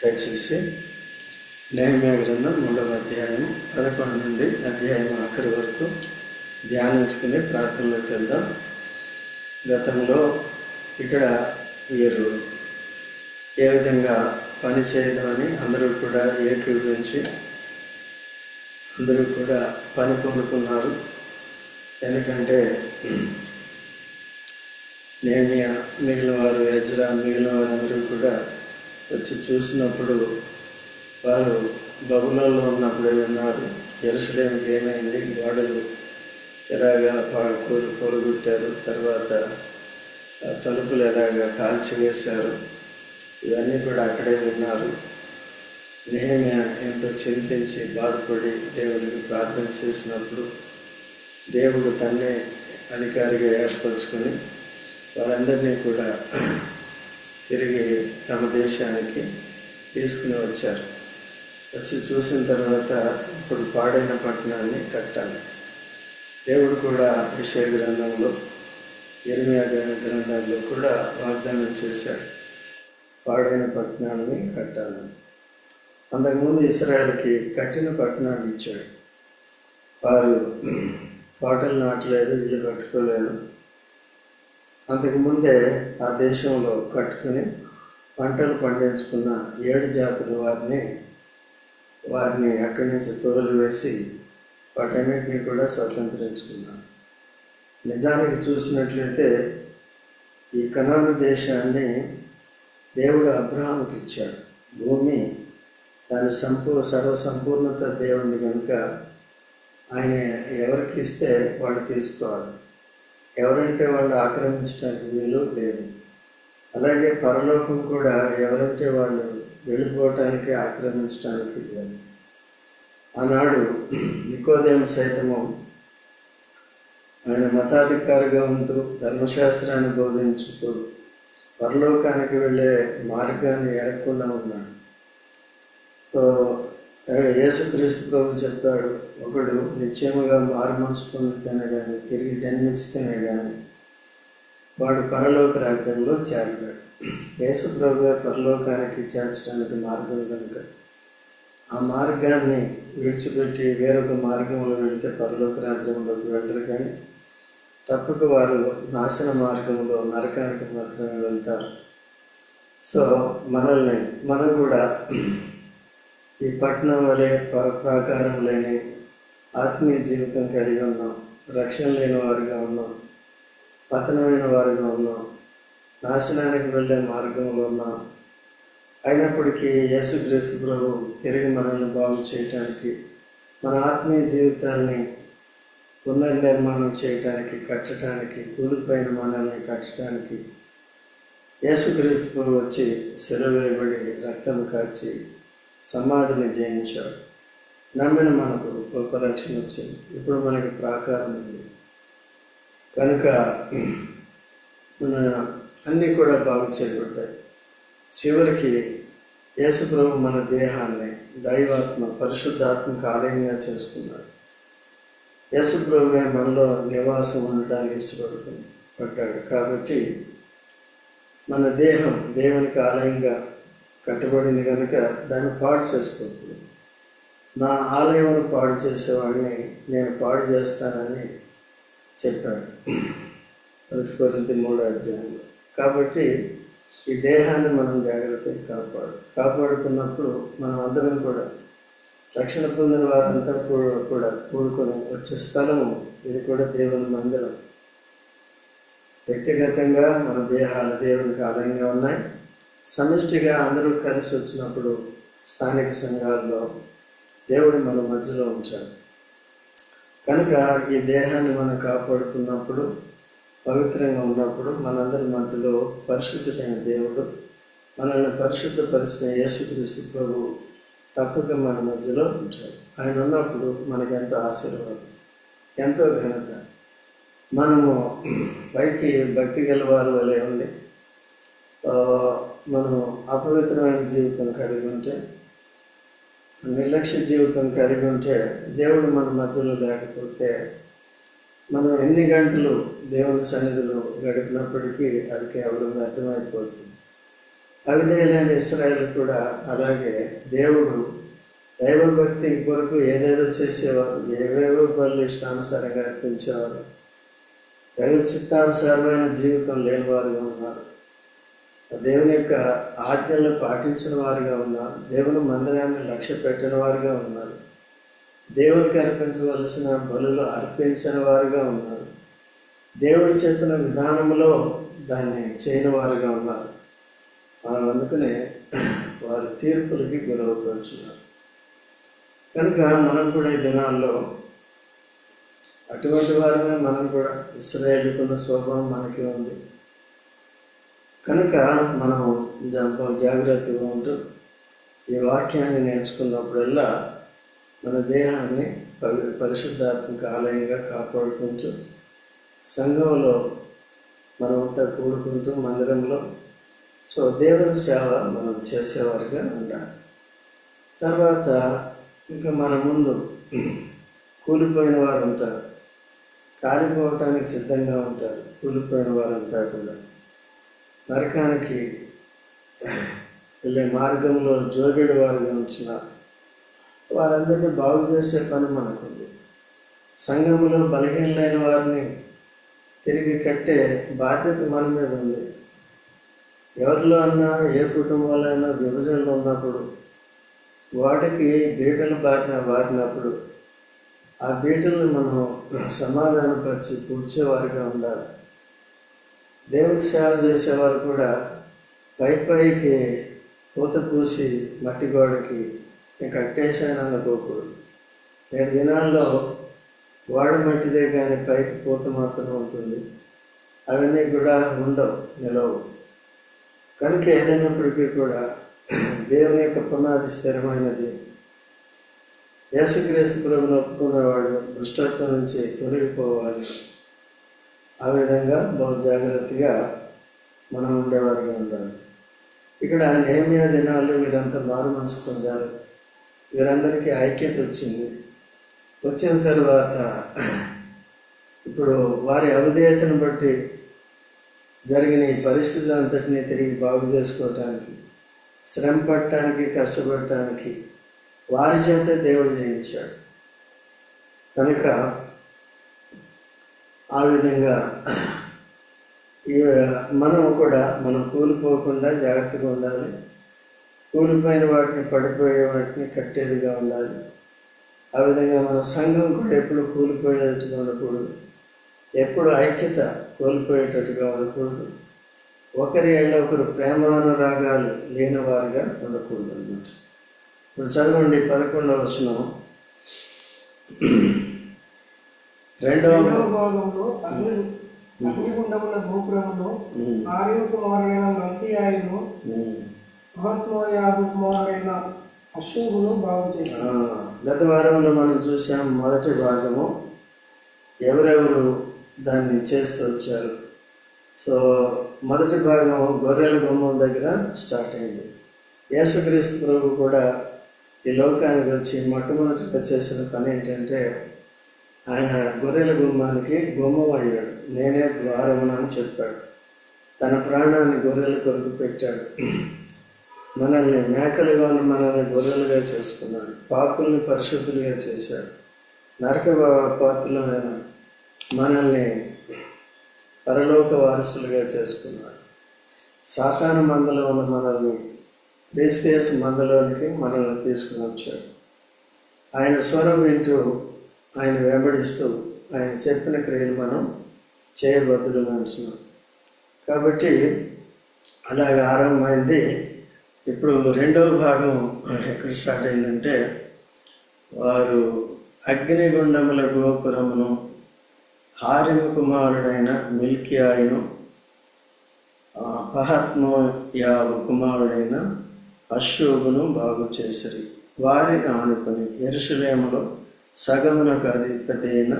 దయచేసి నేహమ్యా గ్రంథం మూడవ అధ్యాయం పదకొండు నుండి అధ్యాయం ఆఖరి వరకు ధ్యానించుకుని ప్రార్థనలోకి వెళ్దాం గతంలో ఇక్కడ వీరు ఏ విధంగా పని చేయదామని అందరూ కూడా ఏకీభవించి అందరూ కూడా పని పొందుకున్నారు. ఎందుకంటే నేమియా మిగిలిన వారు ఎజ్రా మిగిలిన వారందరూ కూడా వచ్చి చూసినప్పుడు వారు బబులలో ఉన్నప్పుడే విన్నారు ఎరుసలేమికి ఏమైంది? గోడలు ఎలాగా పా- కూలి కూలగొట్టారు తర్వాత తలుపులు ఎలాగా కాల్చివేశారు ఇవన్నీ కూడా అక్కడే విన్నారు. నేమే ఎంతో చింతించి బాధపడి దేవునికి ప్రార్థన చేసినప్పుడు దేవుడు తన్నే అధికారిగా ఏర్పరచుకొని వారందరినీ కూడా తిరిగి తమ దేశానికి తీసుకుని వచ్చారు. వచ్చి చూసిన తర్వాత ఇప్పుడు పాడైన పట్టణాన్ని కట్టాలి. దేవుడు కూడా విషయ గ్రంథంలో ఇర్మియా గ్రంథాల్లో కూడా వాగ్దానం చేశాడు. పాడైన పట్టణాన్ని కట్టాలని. అంతకుముందు ఇస్రాయల్కి కట్టిన పట్టణాన్ని ఇచ్చాడు. వారు తోటలు నాటలేదు ఇల్లు కట్టుకోలేదు. అంతకుముందే ఆ దేశంలో కట్టుకుని పంటలు పండించుకున్న ఏడు జాతుల వారిని వారిని అక్కడి నుంచి తోలివేసి వాటన్నిటిని కూడా స్వతంత్రించుకున్నారు. నిజానికి చూసినట్లయితే ఈ కనాను దేశాన్ని దేవుడు అబ్రహాముకి ఇచ్చాడు. భూమి దాని సంపూ సర్వసంపూర్ణత దేవుని కనుక ఆయన ఎవరికి ఇస్తే వాడు తీసుకోవాలి. ఎవరంటే వాళ్ళు ఆక్రమించడానికి వీలు లేదు. అలాగే పరలోకం కూడా ఎవరంటే వాళ్ళు వెళ్ళిపోవటానికి ఆక్రమించడానికి లేదు ఆనాడు నికోదేం సైతము ఆయన మతాధికారిగా ఉంటూ ధర్మశాస్త్రాన్ని బోధించుతూ పరలోకానికి వెళ్ళే మార్గాన్ని ఎరగకుండా ఉన్నాడు. సో యేసుక్రీస్తు ప్రభు చెప్పాడు ఒకడు నిశ్చయముగా మారు మనసు కానీ తిరిగి జన్మిస్తేనే కానీ వాడు పరలోక రాజ్యంలో చేరలేడు యేసు పరలోకానికి చేర్చడానికి మార్గం కనుక ఆ మార్గాన్ని విడిచిపెట్టి వేరొక మార్గంలో వెళితే పరలోక రాజ్యంలోకి వెళ్ళరు కానీ తప్పక వారు నాశన మార్గంలో నరకానికి మాత్రమే వెళ్తారు. సో మనల్ని మనం కూడా ఈ పట్టణం వలె ప్రాకారం లేని ఆత్మీయ జీవితం కలిగి ఉన్నాం. రక్షణ లేని వారుగా ఉన్నాం. పతనమైన వారుగా ఉన్నాం. నాశనానికి వెళ్ళే మార్గంలో ఉన్నాం. అయినప్పటికీ యేసుక్రీస్తు ప్రభు తిరిగి మనల్ని బాగు చేయటానికి మన ఆత్మీయ జీవితాన్ని పునర్నిర్మాణం చేయటానికి కట్టడానికి కూలిపోయిన మనల్ని కట్టడానికి యేసుక్రీస్తు ప్రభు వచ్చి సెలవేయబడి రక్తం కార్చి సమాధిని జయించాడు. నమ్మిన మనకు గొప్ప రక్షణ వచ్చింది. ఇప్పుడు మనకి ప్రాకారం ఉంది. కనుక మన అన్నీ కూడా బాగు చేయబడ్డాయి. చివరికి యేసుప్రభు మన దేహాన్ని దైవాత్మ పరిశుద్ధాత్మక ఆలయంగా చేసుకున్నాడు. యేసుప్రభువే మనలో నివాసం ఉండడానికి ఇష్టపడుతుంది పడ్డాడు. కాబట్టి మన దేహం దేవునికి ఆలయంగా కట్టబడింది కనుక దాన్ని పాడు చేసుకోకూడదు. నా ఆలయమును పాడు చేసేవాడిని నేను పాడు చేస్తానని చెప్పాడు. మొదటి కొరింది మూడో అధ్యాయంలో కాబట్టి ఈ దేహాన్ని మనం జాగ్రత్తగా కాపాడు కాపాడుకున్నప్పుడు మనం అందరం కూడా రక్షణ పొందిన వారంతా కూడా కూడా కూడుకొని వచ్చే స్థలము ఇది కూడా దేవుని మందిరం. వ్యక్తిగతంగా మన దేహాలు దేవునికి ఆలయంగా ఉన్నాయి. సమిష్టిగా అందరూ కలిసి వచ్చినప్పుడు స్థానిక సంఘాల్లో దేవుడు మన మధ్యలో ఉంచాడు. కనుక ఈ దేహాన్ని మనం కాపాడుకున్నప్పుడు పవిత్రంగా ఉన్నప్పుడు మనందరి మధ్యలో పరిశుద్ధమైన దేవుడు మనల్ని పరిశుద్ధపరిచిన యేసుక్రీస్తు ప్రభు తప్పక మన మధ్యలో ఉంటాడు ఆయన ఉన్నప్పుడు మనకి ఎంతో ఆశీర్వాదం ఎంతో ఘనత. మనము పైకి భక్తి గల వారి వలె ఉండి మనం అపవిత్రమైన జీవితం కలిగి ఉంటే నిర్లక్ష్య జీవితం కలిగి ఉంటే దేవుడు మన మధ్యలో లేకపోతే మనం ఎన్ని గంటలు దేవుని సన్నిధిలో గడిపినప్పటికీ అది కేవలం వ్యర్థమైపోతుంది. అవిధేయులైన ఇస్రాయల్ కూడా అలాగే దేవుడు దైవభక్తి కొరకు ఏదేదో చేసేవారు ఏవేవో బలు ఇష్టానుసారంగా అర్పించేవారు. దైవ చిత్తానుసారమైన జీవితం లేని వారుగా ఉన్నారు. దేవుని యొక్క ఆజ్ఞలను పాటించిన వారుగా ఉన్నారు. దేవుని మందిరాన్ని లక్ష్య పెట్టిన వారుగా ఉన్నారు. దేవునికి అర్పించవలసిన బలులు అర్పించిన వారుగా ఉన్నారు. దేవుడు చెప్పిన విధానంలో దాన్ని చేయని వారుగా ఉన్నారు. మనం అందుకనే వారి తీర్పులకి గురవుతున్నారు. కనుక మనం కూడా ఈ దినాల్లో అటువంటి వారిని మనం కూడా ఇస్రాయేల్కున్న స్వభావం మనకి ఉంది. కనుక మనం దాంట్లో జాగ్రత్తగా ఉంటూ ఈ వాక్యాన్ని నేర్చుకున్నప్పుడల్లా మన దేహాన్ని పవి పరిశుద్ధాత్మక ఆలయంగా కాపాడుకుంటూ సంఘంలో మనమంతా కూడుకుంటూ మందిరంలో సో దేవుని సేవ మనం చేసేవారుగా ఉండాలి. తర్వాత ఇంకా మన ముందు కూలిపోయిన వారు ఉంటారు. కాలిపోవటానికి సిద్ధంగా ఉంటారు. కూలిపోయిన వారంతా కూడా. నరకానికి వెళ్ళే మార్గంలో జోగేడు వారిగా ఉంచిన వారందరినీ బాగు చేసే పని మనకుంది. సంఘంలో బలహీనలైన వారిని తిరిగి కట్టే బాధ్యత మన మీద ఉంది. ఎవరిలో అన్నా ఏ కుటుంబంలో అయినా విభజనలు ఉన్నప్పుడు వాటికి బీటలు బారిన బారినప్పుడు ఆ బీటలను మనం సమాధానపరిచి కూర్చేవారిగా ఉండాలి. దేవుని సేవ చేసేవారు కూడా పై పైకి పూత పూసి మట్టి గోడకి నేను కట్టేశాను అనుకోకూడదు నేడు దినాల్లో వాడు మట్టిదే కానీ పైకి పూత మాత్రం ఉంటుంది. అవన్నీ కూడా ఉండవు నిలవు. కనుక ఏదైనప్పటికీ కూడా దేవుని యొక్క పునాది స్థిరమైనది. యేసుక్రీస్తు ప్రభుని ఒప్పుకున్నవాడు దుష్టత్వం నుంచి తొలగిపోవాలి. ఆ విధంగా బహు జాగ్రత్తగా మనం ఉండేవారుగా ఉండాలి. ఇక్కడ నేమియా దినాలు వీరంతా మారు మనసు పొందారు. వీరందరికీ ఐక్యత వచ్చింది. వచ్చిన తర్వాత ఇప్పుడు వారి అవిధేయతను బట్టి జరిగిన ఈ పరిస్థితులు అంతటినీ తిరిగి బాగు చేసుకోవటానికి శ్రమ పడటానికి కష్టపడటానికి వారి చేత దేవుడు జయించాడు. కనుక ఆ విధంగా మనం కూడా మనం కూలిపోకుండా జాగ్రత్తగా ఉండాలి. కూలిపోయిన వాటిని పడిపోయే వాటిని కట్టేదిగా ఉండాలి. ఆ విధంగా మన సంఘం కూడా ఎప్పుడు కూలిపోయేటట్టుగా ఉండకూడదు. ఎప్పుడు ఐక్యత కోల్పోయేటట్టుగా ఉండకూడదు. ఒకరి ఏళ్ళ ఒకరు ప్రేమానురాగాలు లేని వారిగా ఉండకూడదు అన్నమాట ఇప్పుడు చదవండి పదకొండవ వచనం రెండవ రెండవ భాగంలో అగ్ని అగ్నిగుండముల గోపురములో ఉమ్, ఆర్య కుమారుడైన మంత్రియాయును ఉమ్. మహత్మయాగు కుమారుడైన అశోకును బాగు చేశారు ఆ, గత వారంలో మనం చూసాం మొదటి భాగము. ఎవరెవరు దాన్ని చేస్తూ వచ్చారు? సో మొదటి భాగం గొర్రెల గుమ్మం దగ్గర స్టార్ట్ అయింది. యేసుక్రీస్తు ప్రభు కూడా ఈ లోకానికి వచ్చి మొట్టమొదటిగా చేసిన పని ఏంటంటే ఆయన గొర్రెల గుమ్మానికి గుమ్మం అయ్యాడు నేనే ద్వారమున అని చెప్పాడు. తన ప్రాణాన్ని గొర్రెల కొరకు పెట్టాడు. మనల్ని మేకలుగా ఉన్న మనల్ని గొర్రెలుగా చేసుకున్నాడు. పాపుల్ని పరిశుద్ధులుగా చేశాడు. నరక పాత్రలమైన మనల్ని పరలోక వారసులుగా చేసుకున్నాడు. సాతాన మందలో ఉన్న మనల్ని క్రీస్తేస్ మందలోనికి మనల్ని తీసుకుని వచ్చాడు. ఆయన స్వరం వింటూ ఆయన వెంబడిస్తూ ఆయన చెప్పిన క్రియలు మనం చేయబద్దులు అంటున్నాం. కాబట్టి అలాగ ఆరంభమైంది. ఇప్పుడు రెండవ భాగం ఎక్కడ స్టార్ట్ అయిందంటే వారు అగ్నిగుండముల గోపురమును హారిమ కుమారుడైన మిల్కియాయును పహత్మోయావు కుమారుడైన అశోభును బాగు చేసరి. వారిని ఆనుకొని ఎరుసలేములో సగమునకు అధిపతి అయిన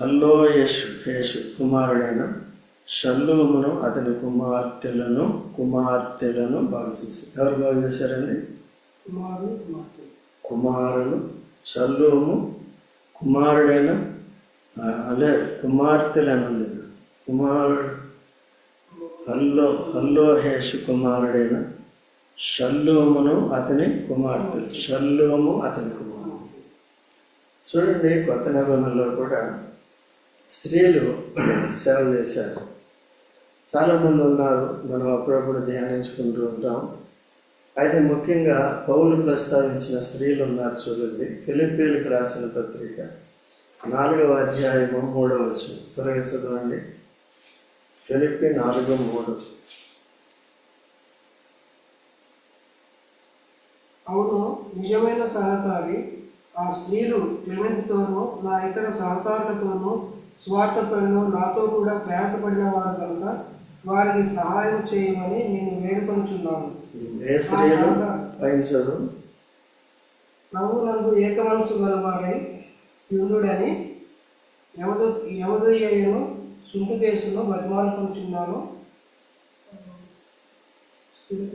హల్లో యేషు యేషు కుమారుడైన షల్లూమును అతని కుమార్తెలను కుమార్తెలను బాగు చేశారు ఎవరు బాగు చేశారండి? కుమారులు షల్లూము కుమారుడైన అదే కుమార్తెలు అని ఉంది ఇక్కడ కుమారుడు హల్లో హల్లోహేషు కుమారుడైన షల్లోమును అతని కుమార్తెలు. షల్లోము అతని కుమార్తెలు. చూడండి కొత్త నిబంధనలో కూడా స్త్రీలు సేవ చేశారు. చాలామంది ఉన్నారు. మనం అప్పుడప్పుడు ధ్యానించుకుంటూ ఉంటాం. అయితే ముఖ్యంగా పౌలు ప్రస్తావించిన స్త్రీలు ఉన్నారు చూడండి. ఫిలిప్పీలకు రాసిన పత్రిక నాలుగవ అధ్యాయము మూడవ వచ్చిన త్వరగా చదవండి. ఫిలిప్పి నాలుగు మూడు. అవును నిజమైన సహకారి. ఆ స్త్రీలు క్లెమెంట్తోనూ నా ఇతర సహకారులతోనూ స్వార్థ పనిలో నాతో కూడా ప్రయాసపడిన వారు కనుక వారికి సహాయం చేయమని నేను వేడుకొనుచున్నాను. ఏ స్త్రీలు? ప్రభు నందు ఏక మనసు గలవారై యుండుడని యమదు యమదయ్యను సుంటు కేసును బతిమాలుకొనుచున్నాను. అంటే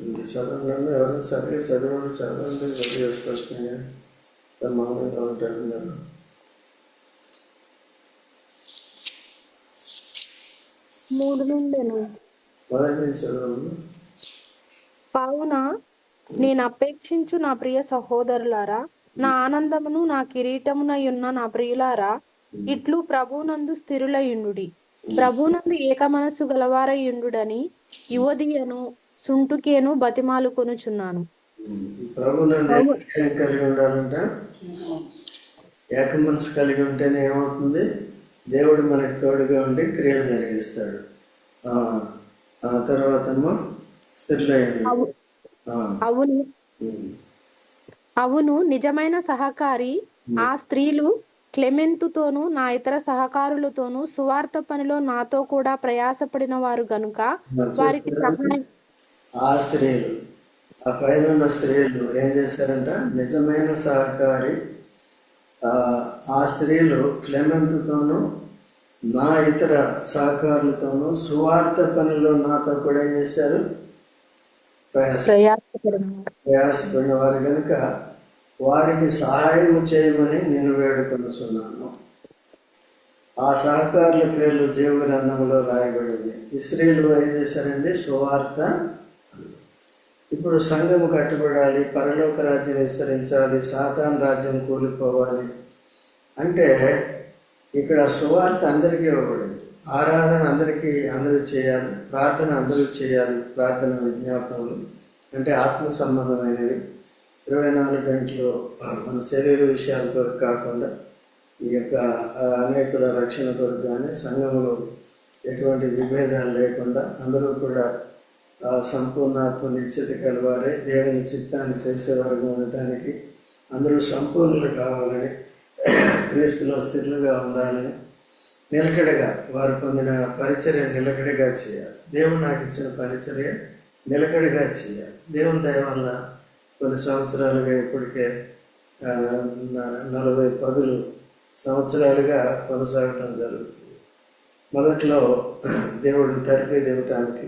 ఇంక చదవండి ఎవరైనా సరిగ్గా చదవండి చదవండి కొద్దిగా స్పష్టంగా మౌనంగా ఉంటారు మీరు మూడు నుండెను? మొదటి నుంచి చదవండి కావున నేను అపేక్షించు నా ప్రియ సహోదరులారా నా ఆనందమును నా కిరీటమునయున్న నా ప్రియులారా ఇట్లు ప్రభునందు స్థిరులయుండుడి. ప్రభునందు ఏక మనస్సు గలవారయుండుడని యువదియను సుంటుకేను బతిమాలు కొనుచున్నాను. కలిగి ఉండాలంట ఏక మనసు కలిగి ఉంటేనే ఏమవుతుంది? దేవుడు మనకి తోడుగా ఉండి క్రియలు జరిగిస్తాడు. ఆ, స్థిరులైంది అవును. అవును నిజమైన సహకారి ఆ స్త్రీలు క్లెమెంతుతోనూ నా ఇతర సహకారులతోనూ సువార్త పనిలో నాతో కూడా ప్రయాసపడిన వారు గనుక వారికి సహాయం ఆ స్త్రీలు ఆ పైన ఉన్న స్త్రీలు ఏం చేశారంట నిజమైన సహకారి ఆ, స్త్రీలు క్లెమెంత్తోనూ నా ఇతర సహకారులతోనూ సువార్త పనిలో నాతో కూడా ఏం చేశారు ప్రయాస. ప్రయాసపడిన వారు కనుక వారికి సహాయం చేయమని నేను వేడుకొనుచున్నాను. ఆ సహకారుల పేర్లు జీవగ్రంథంలో రాయబడింది. ఈ స్త్రీలు ఏం చేశారండి సువార్త ఇప్పుడు సంఘం కట్టుబడాలి పరలోక రాజ్యం విస్తరించాలి సాతాన్ రాజ్యం కూలిపోవాలి అంటే ఇక్కడ సువార్త అందరికీ ఇవ్వబడింది. ఆరాధన అందరికీ అందరూ చేయాలి ప్రార్థన అందరూ చేయాలి ప్రార్థన విజ్ఞాపనలు అంటే ఆత్మ సంబంధమైనవి. ఇరవై నాలుగు గంటలు మన శరీర విషయాల కొరకు కాకుండా ఈ యొక్క అనేకుల రక్షణ కొరకు కానీ సంఘంలో ఎటువంటి విభేదాలు లేకుండా అందరూ కూడా ఆ, సంపూర్ణాత్మ నిశ్చిత కలవారే దేవుని చిత్తాన్ని చేసేవారుగా ఉండటానికి అందరూ సంపూర్ణులు కావాలని క్రీస్తులో స్థిరంగా ఉండాలని నిలకడగా వారు పొందిన పరిచర్య నిలకడగా చేయాలి. దేవుడు నాకు ఇచ్చిన పరిచర్య నిలకడగా చేయాలి. దేవుని దయవల్ల కొన్ని సంవత్సరాలుగా ఇప్పటికే న- నలభై పదులు సంవత్సరాలుగా కొనసాగటం జరుగుతుంది. మొదట్లో దేవుడు తరిపేది ఇవ్వటానికి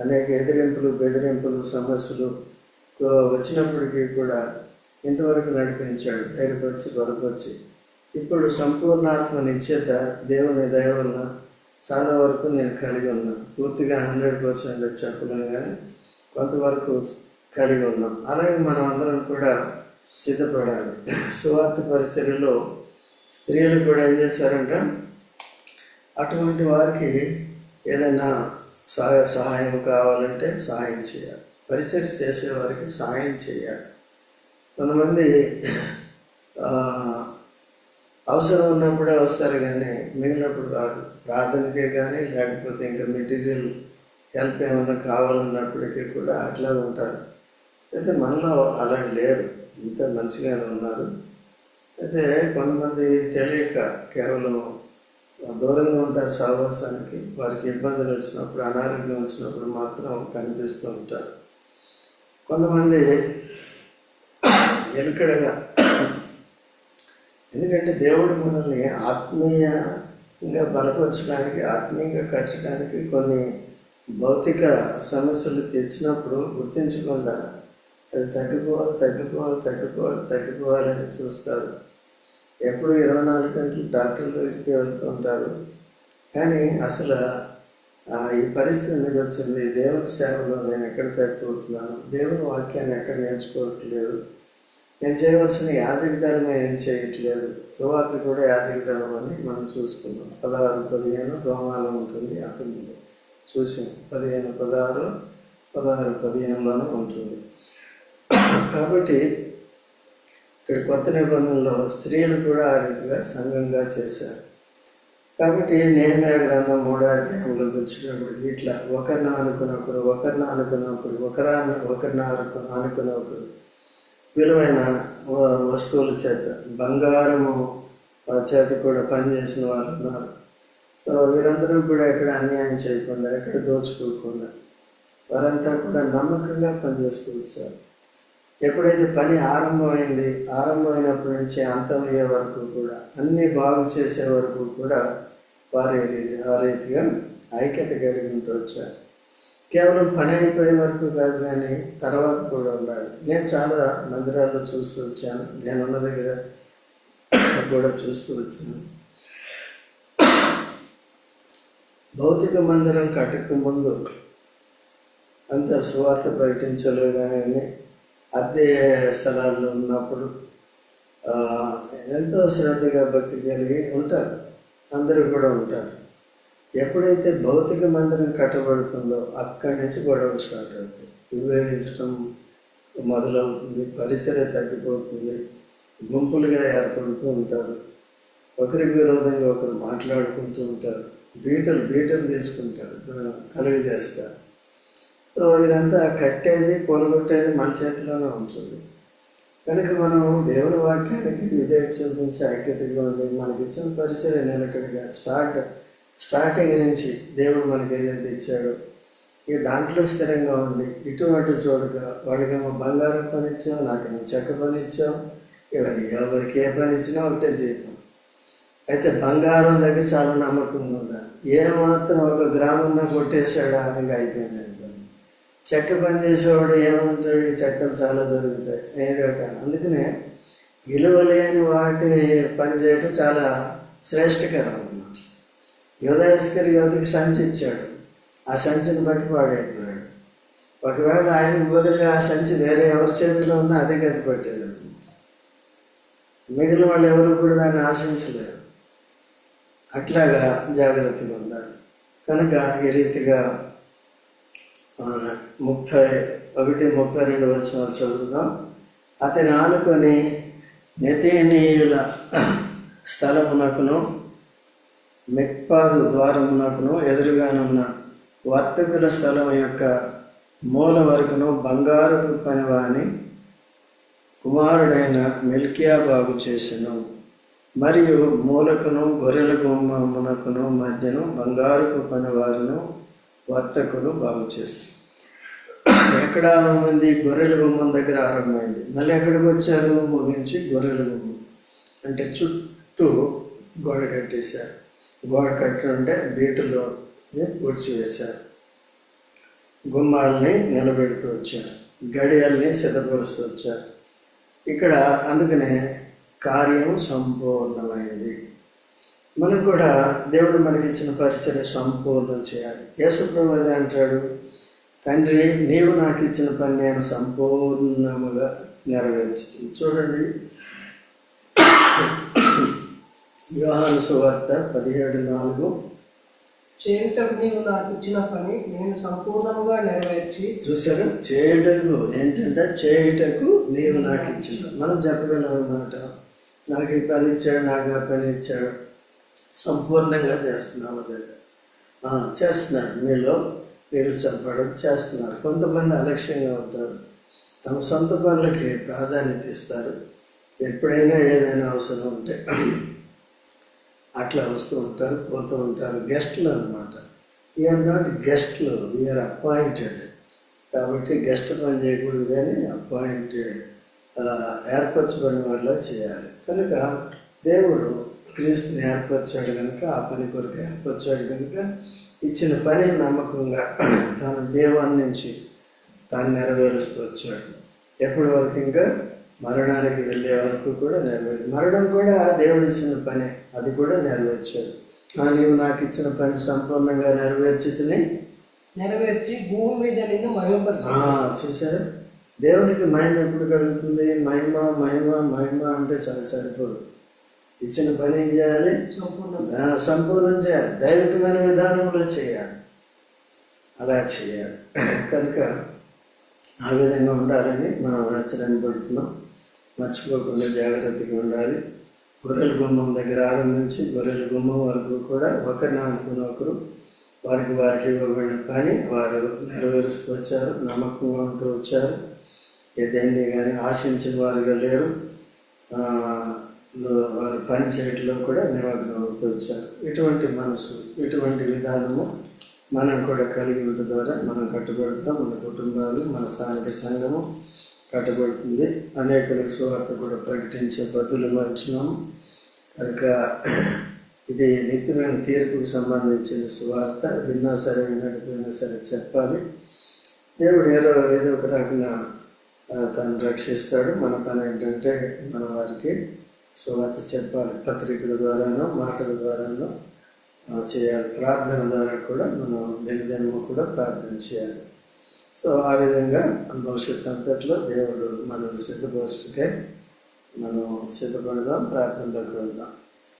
అనేక ఎదిరింపులు బెదిరింపులు సమస్యలు వచ్చినప్పటికీ కూడా ఇంతవరకు నడిపించాడు. ధైర్యపరిచి బలపరిచి ఇప్పుడు సంపూర్ణాత్మ నిశ్చేత దేవుని దయ వలన చాలా వరకు నేను కలిగి ఉన్నాను. పూర్తిగా హండ్రెడ్ పర్సెంట్ చెప్పడం కానీ కొంతవరకు కలిగి ఉన్నాం. అలాగే మనం అందరం కూడా సిద్ధపడాలి. సువార్త పరిచర్యలో స్త్రీలు కూడా ఏం చేశారంట? అటువంటి వారికి ఏదైనా సహాయ సహాయం కావాలంటే సహాయం చేయాలి. పరిచయం చేసేవారికి సహాయం చేయాలి. కొంతమంది అవసరం ఉన్నప్పుడే వస్తారు కానీ మిగిలినప్పుడు రాదు. ప్రార్థనకే కానీ లేకపోతే ఇంకా మెటీరియల్ హెల్ప్ ఏమైనా కావాలన్నప్పటికీ కూడా అట్లా ఉంటారు. అయితే మనలో అలా లేరు. ఇంత మంచిగానే ఉన్నారు. అయితే కొంతమంది తెలియక కేవలం దూరంగా ఉంటారు సహవాసానికి వారికి ఇబ్బందులు వచ్చినప్పుడు అనారోగ్యం వచ్చినప్పుడు మాత్రం కనిపిస్తూ ఉంటారు. కొంతమంది ఎలుకడగా ఎందుకంటే దేవుడు మనల్ని ఆత్మీయంగా బలపరచడానికి ఆత్మీయంగా కట్టడానికి కొన్ని భౌతిక సమస్యలు తెచ్చినప్పుడు గుర్తించకుండా అది తగ్గిపోవాలి తగ్గిపోవాలి తగ్గిపోవాలి తగ్గిపోవాలని చూస్తారు. ఎప్పుడు ఇరవై నాలుగు గంటలు డాక్టర్ దగ్గరికి వెళ్తూ ఉంటారు. కానీ అసలు ఆ, ఈ పరిస్థితి ఎందుకు వచ్చింది? దేవుని సేవలో నేను ఎక్కడ తగ్గిపోతున్నాను దేవుని వాక్యాన్ని ఎక్కడ నేర్చుకోవట్లేదు? నేను చేయవలసిన యాజక ధర్మం ఏం చేయట్లేదు? సువార్త కూడా యాజక ధర్మం అని మనం చూసుకున్నాం పదహారు పదిహేను రోమాలు ఉంటుంది. అతను చూసాం పదిహేను పదహారు పదహారు పదిహేనులోనే ఉంటుంది. కాబట్టి ఇక్కడ కొత్త నిబంధనలో స్త్రీలు కూడా ఆ రీతిగా సంఘంగా చేశారు. కాబట్టి నేహ్యా గ్రంథం మూడో అధ్యాయంలోకి వచ్చినప్పటికి ఇట్లా ఒకరిని అనుకున్నప్పుడు ఒకరిని అనుకున్నప్పుడు ఒకరా ఒకరిని ఆనుకు ఆనుకున్నప్పుడు విలువైన వస్తువుల చేత బంగారము చేత కూడా పనిచేసిన వారు ఉన్నారు. సో వీరందరూ కూడా ఇక్కడ అన్యాయం చేయకుండా ఎక్కడ దోచుకోకుండా వారంతా కూడా నమ్మకంగా పనిచేస్తూ వచ్చారు. ఎప్పుడైతే పని ఆరంభమైంది ఆరంభమైనప్పటి నుంచి అంతమయ్యే వరకు కూడా అన్నీ బాగు చేసే వరకు కూడా వారి రీ- ఆ రీతిగా ఐక్యత కలిగి ఉంటూ వచ్చారు. కేవలం పని అయిపోయే వరకు కాదు కానీ తర్వాత కూడా ఉండాలి. నేను చాలా మందిరాల్లో చూస్తూ వచ్చాను. నేను ఉన్న దగ్గర కూడా చూస్తూ వచ్చాను. భౌతిక మందిరం కట్టక ముందు అంత సువార్త ప్రకటించలేదు కానీ అద్దె స్థలాల్లో ఉన్నప్పుడు ఎంతో శ్రద్ధగా భక్తి కలిగి ఉంటారు. అందరూ కూడా ఉంటారు. ఎప్పుడైతే భౌతిక మందిరం కట్టబడుతుందో అక్కడి నుంచి గొడవలు స్టార్ట్ అవుతాయి. విభేదించడం మొదలవుతుంది పరిచర్య తగ్గిపోతుంది గుంపులుగా ఏర్పడుతూ ఉంటారు. ఒకరికి విరోధంగా ఒకరు మాట్లాడుకుంటూ ఉంటారు. బీటలు బీటలు తీసుకుంటారు. కలుగజేస్తారు ఇదంతా కట్టేది కూలగొట్టేది మన చేతిలోనే ఉంటుంది. కనుక మనం దేవుని వాక్యానికి విధేయత చూపించి ఐక్యతగా ఉండి మనకి ఇచ్చిన పరిస్థితి నిలకడగా స్టార్ట్ స్టార్టింగ్ నుంచి దేవుడు మనకి ఏదైతే ఇచ్చాడో ఇక దాంట్లో స్థిరంగా ఉండి ఇటు అటు చూడక వాడికేమో బంగారం పని ఇచ్చావు నాకేమో చెక్క పని ఇచ్చావు ఎవరి ఎవరికి ఏ పని ఇచ్చినా ఒకటే జీతం. అయితే బంగారం దగ్గర చాలా నమ్మకం ఉండాలి. ఏమాత్రం ఒక గ్రామంలో కొట్టేశాడా ఇంకా అయిపోయిందండి అని చెక్క పని చేసేవాడు ఏమంటాడు ఈ చెక్కలు చాలా దొరుకుతాయి. ఏంటంట అందుకనే విలువలేని వాటి పని చేయడం చాలా శ్రేష్టకరం అన్నమాట యోధయస్కర్ యువతకి సంచి ఇచ్చాడు. ఆ సంచిని బట్టి పాడైపోయాడు. ఒకవేళ ఆయనకు బదులుగా ఆ సంచి వేరే ఎవరి చేతిలో ఉన్నా అదే గది పట్టేది మిగిలిన వాళ్ళు ఎవరు కూడా దాన్ని ఆశించలేరు. అట్లాగా జాగ్రత్తగా ఉండాలి. కనుక ఈ రీతిగా ముప్పై ఒకటి ముప్పై రెండు వచనాలు చదువుదాం. అతని ఆనుకొని నెతేనీయుల స్థలమునకును మిక్పాదు ద్వారమునకును ఎదురుగానున్న వర్తకుల స్థలం యొక్క మూల వరకును బంగారపు పనివాని కుమారుడైన మెల్కియా బాగు చేసెను. మరియు మూలకును గొర్రెల గుమ్మమునకును మధ్యను బంగారపు పనివారును వర్తకులు బాగు చేశారు. ఎక్కడ ఉంది? గొర్రెల గుమ్మం దగ్గర ఆరంభమైంది. మళ్ళీ ఎక్కడికి వచ్చారు? ముగించి గొర్రెల గుమ్మం. అంటే చుట్టూ గోడ కట్టేశారు. గోడ కట్టుంటే బీటలో పూడ్చివేశారు గుమ్మాలని నిలబెడుతూ వచ్చారు. గడియల్ని సిద్ధపరుస్తూ వచ్చారు. ఇక్కడ అందుకనే కార్యం సంపూర్ణమైంది. మనం కూడా దేవుడు మనకి ఇచ్చిన పరిచయ సంపూర్ణం చేయాలి. యేసుప్రభు అంటాడు తండ్రి నీవు నాకు ఇచ్చిన పని నేను సంపూర్ణముగా నెరవేర్చుతుంది చూడండి. యోహాను సువార్త పదిహేడు నాలుగు. చేయుటకు నీవు నాకు ఇచ్చిన పని నేను సంపూర్ణముగా నెరవేర్చి చూసారా? చేయుటకు ఏంటంటే చేయుటకు నీవు నాకు ఇచ్చిన మనం చెప్పగలం అన్నమాట. నాకు ఈ పని ఇచ్చాడు నాకు ఆ పని ఇచ్చాడు సంపూర్ణంగా చేస్తున్నాము లేదా? చేస్తున్నారు. మీలో మీరు చెప్పడం చేస్తున్నారు. కొంతమంది అలక్ష్యంగా ఉంటారు. తమ సొంత పనులకి ప్రాధాన్యత ఇస్తారు. ఎప్పుడైనా ఏదైనా అవసరం ఉంటే అట్లా వస్తూ ఉంటారు పోతూ ఉంటారు. గెస్ట్లు అనమాట వీఆర్ నాట్ గెస్ట్లు. వీఆర్ అపాయింటెడ్ కాబట్టి గెస్ట్ పని చేయకూడదు కానీ అపాయింటెడ్ ఏర్పరచబడిన వాళ్ళ చేయాలి. కనుక దేవుడు క్రీస్తుని ఏర్పరిచాడు కనుక ఆ పని కొరకు ఏర్పరిచాడు కనుక ఇచ్చిన పని నమ్మకంగా తన దేవాన్ని నుంచి తాను నెరవేరుస్తూ వచ్చాడు. ఎప్పటి వరకు ఇంకా? మరణానికి వెళ్ళే వరకు కూడా నెరవేరు మరణం కూడా దేవుడు ఇచ్చిన పనే అది కూడా నెరవేర్చాడు. నీవు నాకు ఇచ్చిన పని సంపూర్ణంగా నెరవేర్చితిని నెరవేర్చి భూమి మీద నిన్ను చూసారా? దేవునికి మహిమ ఎప్పుడు కలుగుతుంది? మహిమ మహిమ మహిమ అంటే సరి సరిపోదు. ఇచ్చిన పని ఏం చేయాలి? సంపూర్ణ చేయాలి. దైవికమైన విధానంలో చేయాలి. అలా చేయాలి. కనుక ఆ విధంగా ఉండాలని మనం హెచ్చరింపబడుతున్నాం మర్చిపోకుండా జాగ్రత్తగా ఉండాలి. గొర్రెల గుమ్మం దగ్గర ఆరంభించి గొర్రెల గుమ్మం వరకు కూడా ఒకరిని అనుకుని ఒకరు వారికి వారికి ఇవ్వబడిన పని వారు నెరవేరుస్తూ వచ్చారు నమ్మకంగా ఉంటూ వచ్చారు. ఏ దేన్ని కానీ ఆశించిన వారుగా లేరు. వారు పని చేయటంలో కూడా నిమగ్నం అవుతూ వచ్చారు. ఇటువంటి మనసు ఇటువంటి విధానము మనం కూడా కలిగి ఉండటం ద్వారా మనం కట్టుబడతాం. మన కుటుంబాలు మన స్థానిక సంఘము కట్టబడుతుంది. అనేకులకు సువార్త కూడా ప్రకటించే బదులు మర్చినాము కనుక ఇది నిత్యమైన తీర్పుకు సంబంధించిన సువార్త. విన్నా సరే వినకపోయినా సరే చెప్పాలి. దేవుడు ఏదో ఏదో ఒక రకంగా తను రక్షిస్తాడు. మన పని ఏంటంటే మన వారికి సువార్త చెప్పాలి. పత్రికల ద్వారానో మాటల ద్వారానో చేయాలి. ప్రార్థన ద్వారా కూడా మనం దినదినము కూడా ప్రార్థన చేయాలి. సో ఆ విధంగా భవిష్యత్తు అంతట్లో దేవుడు మనం సిద్ధపరచుకే మనం సిద్ధపడదాం ప్రార్థనలోకి వెళ్దాం.